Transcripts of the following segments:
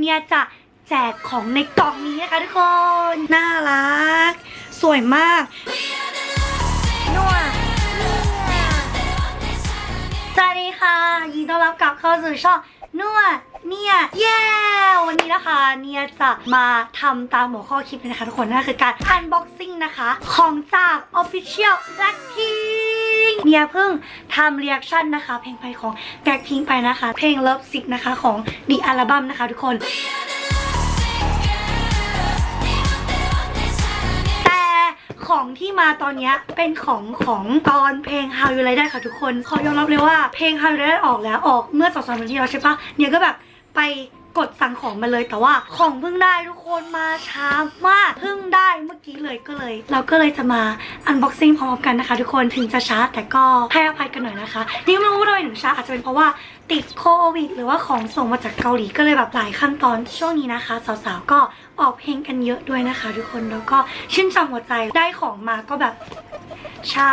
เนี่ยจะแจกของในกล่องนี้นะคะทุกคน น่ารัก สวยมากนัวสวัสดีค่ะ ยินดีต้อนรับกลับเข้าสู่ช่องนัวเนี่ยเย้ วันนี้นะคะ เนี่ยจะมาทำตามหัวข้อคลิปเลยนะคะทุกคนนั่นคือการ unboxing นะคะ ของจาก Official Blackpink เนี่ยเพิ่งทำ reaction นะคะ เพลงไปของ Blackpink ไปนะคะ เพลง Love Sick นะคะของ The Album นะคะทุกคนแต่ของที่มาตอนนี้เป็นของของตอนเพลง How You Like That ค่ะทุกคนขอยอมรับเลยว่าเพลง How You Like ออกแล้วออกเมื่อสองสามวันที่แล้วใช่ปะเนี่ยก็แบบไป กดสั่งของมาเลยแต่ว่าของเพิ่งได้ทุกคนมาช้ามากเพิ่งได้เมื่อกี้เลยก็เลย เราก็เลยจะมา unboxing พร้อมกันนะคะทุกคนถึงจะช้าแต่ก็ให้อภัยกันหน่อยนะคะ นี่ไม่รู้ว่าทำไมถึงช้าอาจจะเป็นเพราะว่าติดโควิด หรือว่าของส่งมาจากเกาหลีก็เลยแบบหลายขั้นตอนช่วงนี้นะคะ สาวๆก็ออกเพลงกันเยอะด้วยนะคะ ทุกคนแล้วก็ชื่นชมหัวใจได้ของมาก็แบบช้า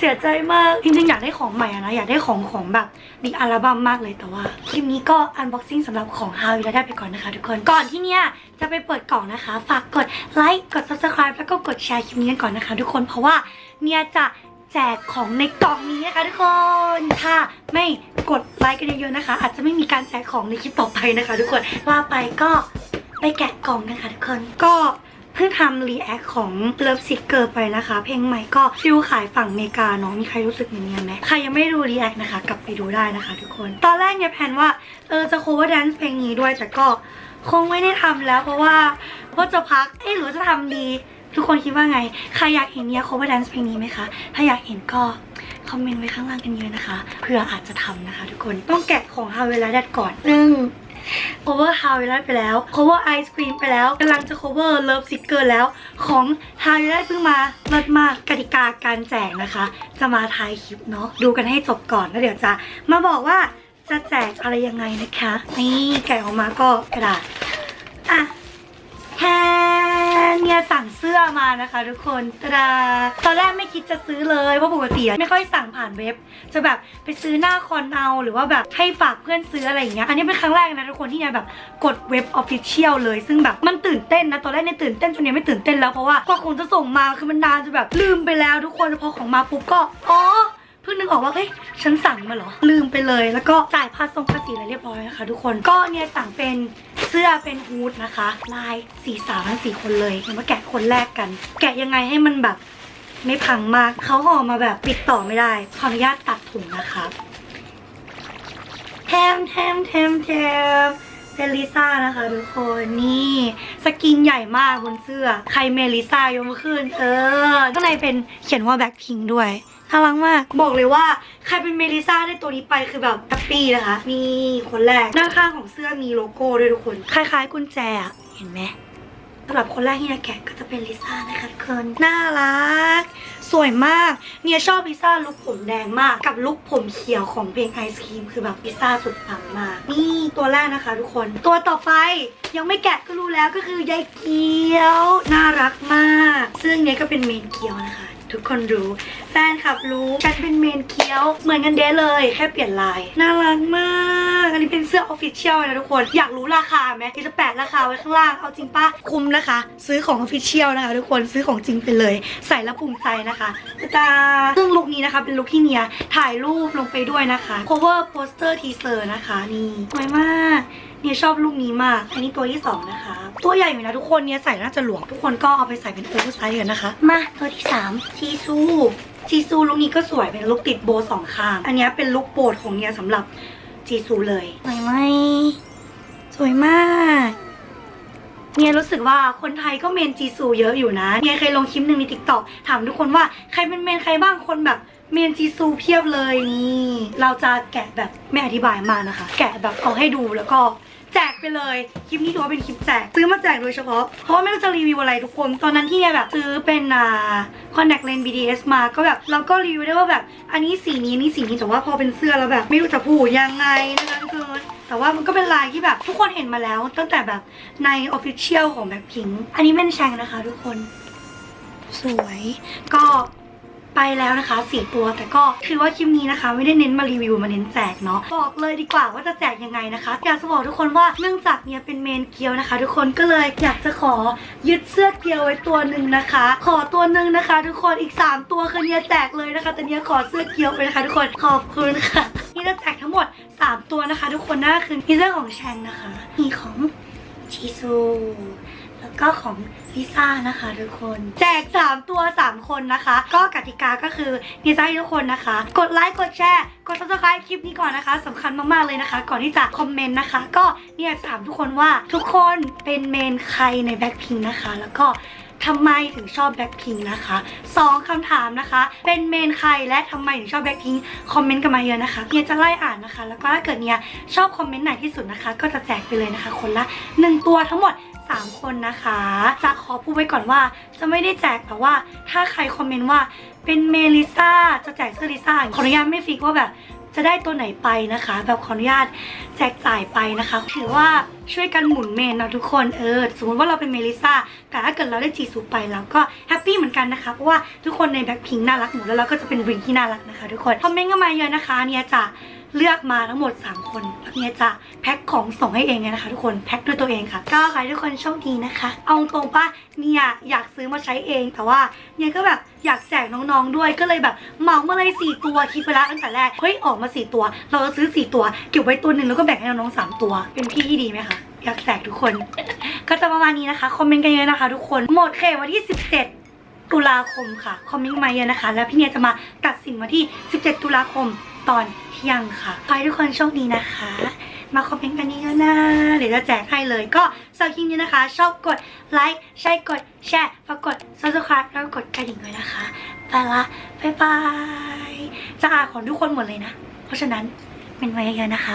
เสียใจมาก จริงๆ อยากได้ของใหม่อะนะ อยากได้ของของแบบดีอัลบั้มมากเลยแต่ว่า คลิปนี้ก็อันบ็อกซิ่งสำหรับของ How แล้วได้ไปก่อนนะคะทุกคน ก่อนที่เนี้ยจะไปเปิดกล่องนะคะ ฝากกดไลค์กด subscribe แล้วก็กดแชร์คลิปนี้กันก่อนนะคะ ทุกคนเพราะว่าเนี่ยจะแจกของในกล่องนี้นะคะทุกคน ถ้าไม่กดไลค์กันเยอะๆนะคะ อาจจะไม่มีการแจกของในคลิปต่อไปนะคะ ทุกคนว่าไปก็ไปแกะกล่องนะคะทุกคน ก็ เพิ่งทำรีแอคของ Love Sicker ไปนะคะ เพลงใหม่ก็ฟิวขายฝั่งอเมริกาเนาะมีใครรู้สึกอย่างนี้ไหมใครยังไม่ดูรีแอคนะคะ กลับไปดูได้นะคะทุกคน ตอนแรกเนี่ยแพนว่าเออจะ cover dance เพลงนี้ด้วยแต่ก็คงไม่ได้ทำแล้วเพราะว่าว่าจะพักเอ๊หรือจะทำดี ทุกคนคิดว่าไง ใครอยากเห็นเนี่ย cover dance เพลงนี้ไหมคะ ถ้าอยากเห็นก็คอมเมนต์ไว้ข้างล่างกันเยอะนะคะเผื่ออาจจะทำนะคะ ทุกคนต้องแกะของ How เวลาดัดก่อนหนึ่ง cover h o w l e ไปแล้ว cover Ice Cream ไปแล้วกำลังจะ cover Love Sicker แล้วของ How เวลาเพิ่งมาเลิศมากกติกาการแจกนะคะ จะมาท้ายคลิปเนาะดูกันให้จบก่อนแล้วเดี๋ยวจะมาบอกว่าจะแจกอะไรยังไงนะคะ นี่แกะออกมาก็กระดาษอะ เนี่ยสั่งเสื้อมานะคะ ทุกคนตาดาตอนแรกไม่คิดจะซื้อเลยเพราะปกติไม่ค่อยสั่งผ่านเว็บ จะแบบไปซื้อหน้าคอนเอาหรือว่าแบบให้ฝากเพื่อนซื้ออะไรอย่างเงี้ยอันนี้เป็นครั้งแรกนะทุกคนที่เนี่ยแบบกดเว็บออฟฟิเชียลเลย ซึ่งแบบมันตื่นเต้นนะตอนแรกเนี่ยตื่นเต้นจนเนี่ยไม่ตื่นเต้นแล้วเพราะว่ากว่าคงจะส่งมาคือมันนานจนแบบลืมไปแล้วทุกคนพอของมาปุ๊บก็อ๋อเพิ่งนึกออกว่าเฮ้ยฉันสั่งมาเหรอลืมไปเลย แล้วก็จ่ายภาษีภาษีอะไรเรียบร้อยนะคะทุกคนก็เนี่ยสั่งเป็น เสื้อเป็นฮูดนะคะ ลายสีสาวทั้งสีคนเลยเดี๋ยวมาแกะคนแรกกัน แกะยังไงให้มันแบบไม่พังมาก เขาห่อมาแบบปิดต่อไม่ได้ ขออนุญาตตัดถุงนะคะแทมแทมแทมแทมเป็นลิซ่านะคะทุกคนนี่สกินใหญ่มากบนเสื้อ ใครเมลิซ่ายกมือขึ้น เออข้างในเป็นเขียนว่าแบ็คพิงด้วย น่ารักมาก บอกเลยว่าใครเป็นเมลิซ่าได้ตัวนี้ไปคือแบบแฮปปี้นะคะ นี่คนแรกด้านข้างของเสื้อมีโลโก้ด้วยทุกคน คล้ายๆกุญแจอะเห็นไหมสำหรับคนแรกที่จะแกะก็จะเป็นลิซ่านะคะทุกคนน่ารัก สวยมาก เนี่ยชอบลิซ่าลุคผมแดงมาก กับลุคผมเขียวของเพลงไอศครีมคือแบบลิซ่าสุดปังมาก นี่ตัวแรกนะคะทุกคน ตัวต่อไปยังไม่แกะก็รู้แล้วก็คือยายเกียว น่ารักมาก ซึ่งเนี่ยก็เป็นเมนเกียวนะคะ ทุกคนรู้ แฟนคลับรู้ฉันเป็นเมนเคียว เหมือนกันเด้เลย แค่เปลี่ยนลาย น่ารักมาก อันนี้เป็นเสื้อออฟฟิเชียลนะทุกคน อยากรู้ราคาไหมที่จะแปะราคาไว้ข้างล่าง เอาจริงปะคุ้มนะคะ ซื้อของออฟฟิเชียลนะคะ ทุกคนซื้อของจริงไปเลย ใส่แล้วภูมิใจนะคะตาซึ่งลุคนี้นะคะ เป็นลุคที่เนียถ่ายรูปลงไปด้วยนะคะ cover poster teaser นะคะนี่สวยมาก เนี่ยชอบลูกนี้มาก อันนี้ตัวที่สองนะคะ ตัวใหญ่อยู่นะทุกคนเนี่ยใส่น่าจะหลวมทุกคนก็เอาไปใส่เป็นโอเวอร์ไซส์กันนะคะ มาตัวที่สามจีซูจีซูลูกนี้ก็สวยเป็นลุคติดโบว์สองข้าง อันเนี้ยเป็นลุคโปรดของเนี่ยสำหรับจีซูเลยสวยไหมสวยมากเนี่ยรู้สึกว่าคนไทยก็เมนจีซูเยอะอยู่นะเนี่ยเคยลงคลิปหนึ่งในทิกตอกถามทุกคนว่าใครเป็นเมนใครบ้างคนแบบ เมนจีซูเพียบเลยนี่ เราจะแกะแบบไม่อธิบายมานะคะ แกะแบบเอาให้ดูแล้วก็แจกไปเลย คลิปนี้ถือว่าเป็นคลิปแจก ซื้อมาแจกโดยเฉพาะ เพราะว่าไม่รู้จะรีวิวอะไรทุกคน ตอนนั้นที่เนี่ยแบบซื้อเป็นอ่า contact lens BDS มาก็แบบเราก็รีวิวได้ว่าแบบ อันนี้สีนี้นี่สีนี้แต่ว่าพอเป็นเสื้อแล้วแบบ ไม่รู้จะพูดยังไงนะคะทุกคนแต่ว่ามันก็เป็นลายที่แบบทุกคนเห็นมาแล้ว ตั้งแต่แบบใน Official ของแบ็คพิงอันนี้เป็นแชงนะคะ ทุกคน สวย ก็ ไปแล้วนะคะสี่ตัวแต่ก็ถือว่าคลิปนี้นะคะ ไม่ได้เน้นมารีวิวมาเน้นแจกเนาะบอกเลยดีกว่าว่าจะแจกยังไงนะคะอยากจะบอกทุกคนว่าเนื่องจากเนี่ยเป็นเมนเกียวนะคะ ทุกคนก็เลยอยากจะขอยึดเสื้อเกียวไว้ตัวหนึ่งนะคะ ขอตัวหนึ่งนะคะ ทุกคนอีก 3 ตัวคือเนี่ยแจกเลยนะคะ แต่เนี่ยขอเสื้อเกียวไปนะคะทุกคนขอบคุณค่ะนี่จะแจกทั้งหมด 3 ตัวนะคะ ทุกคนนั่นก็คือมีเสื้อของแชงนะคะมีของชิซู ก็ของลิซ่านะคะทุกคน แจก 3 ตัว 3 คนนะคะ ก็กติกาก็คือนี่จะให้ทุกคนนะคะ กดไลค์กดแชร์กด subscribe คลิปนี้ก่อนนะคะสำคัญมากๆเลยนะคะ ก่อนที่จะคอมเมนต์นะคะ ก็เนี่ยถามทุกคนว่าทุกคนเป็นเมนใครในแบ็คพิงนะคะ แล้วก็ทำไมถึงชอบแบ็คพิงนะคะสองคำถามนะคะ เป็นเมนใครและทำไมถึงชอบแบ็คพิงคอมเมนต์กันมาเยอะนะคะเนี่ยจะไล่อ่านนะคะ แล้วก็ถ้าเกิดเนี่ยชอบคอมเมนต์ไหนที่สุดนะคะ ก็จะแจกไปเลยนะคะ คนละหนึ่งตัวทั้งหมด 3 คนนะคะจะขอพูดไว้ก่อนว่าจะไม่ได้แจกแต่ว่าถ้าใครคอมเมนต์ว่าเป็นเมลิซ่าจะแจกเสื้อลิซ่าขออนุญาตไม่ฟิกว่าแบบจะได้ตัวไหนไปนะคะ แบบขออนุญาตแจกจ่ายไปนะคะ ถือว่าช่วยกันหมุนเมนนะทุกคนเออสมมติว่าเราเป็นเมลิซ่าแต่ถ้าเกิดเราได้จีซูไปเราก็แฮปปี้เหมือนกันนะคะ เพราะว่าทุกคนในแบ็คพิงน่ารักหมดแล้วเราก็จะเป็นวิงที่น่ารักนะคะ ทุกคนคอมเมนต์กันมาเยอะนะคะเนี่ยจะ เลือกมาทั้งหมด 3 คนเนี่ยจะแพ็คของส่งให้เองเลยนะคะ ทุกคนแพ็คด้วยตัวเองค่ะ ก็ให้ทุกคนโชคดีนะคะ เอาตรงป่ะเนี่ยอยากซื้อมาใช้เองแต่ว่าเนี่ยก็แบบอยากแจกน้องๆด้วยก็เลยแบบเหมามาเลย4ตัวคิดไปแล้วตั้งแต่แรกเฮ้ยออกมา 4 ตัว เราจะซื้อ 4 ตัว เก็บไว้ตัวหนึ่งแล้วก็แบ่งให้น้องๆสามตัว เป็นพี่ที่ดีไหมคะอยากแจกทุกคน ก็จะประมาณนี้นะคะคอมเมนต์กันเยอะนะคะ ทุกคนหมดเขตวันที่ 17ตุลาคมค่ะ คอมเมนต์มาเยอะนะคะ แล้วพี่เนียจะมาตัดสินวันที่ 17 ตุลาคมตอนเที่ยงค่ะขอให้ทุกคนโชคดีนะคะ มาคอมเมนต์กันเยอะๆนะเดี๋ยวจะแจกให้เลยก็สำหรับคลิปนี้นะคะ ชอบกดไลค์ใช่กดแชร์ฝากกด subscribe แล้วกดกระดิ่งด้วยนะคะไปละบ๊ายบายจะอ่านของทุกคนหมดเลยนะ เพราะฉะนั้นเป็นไว้เยอะๆนะคะ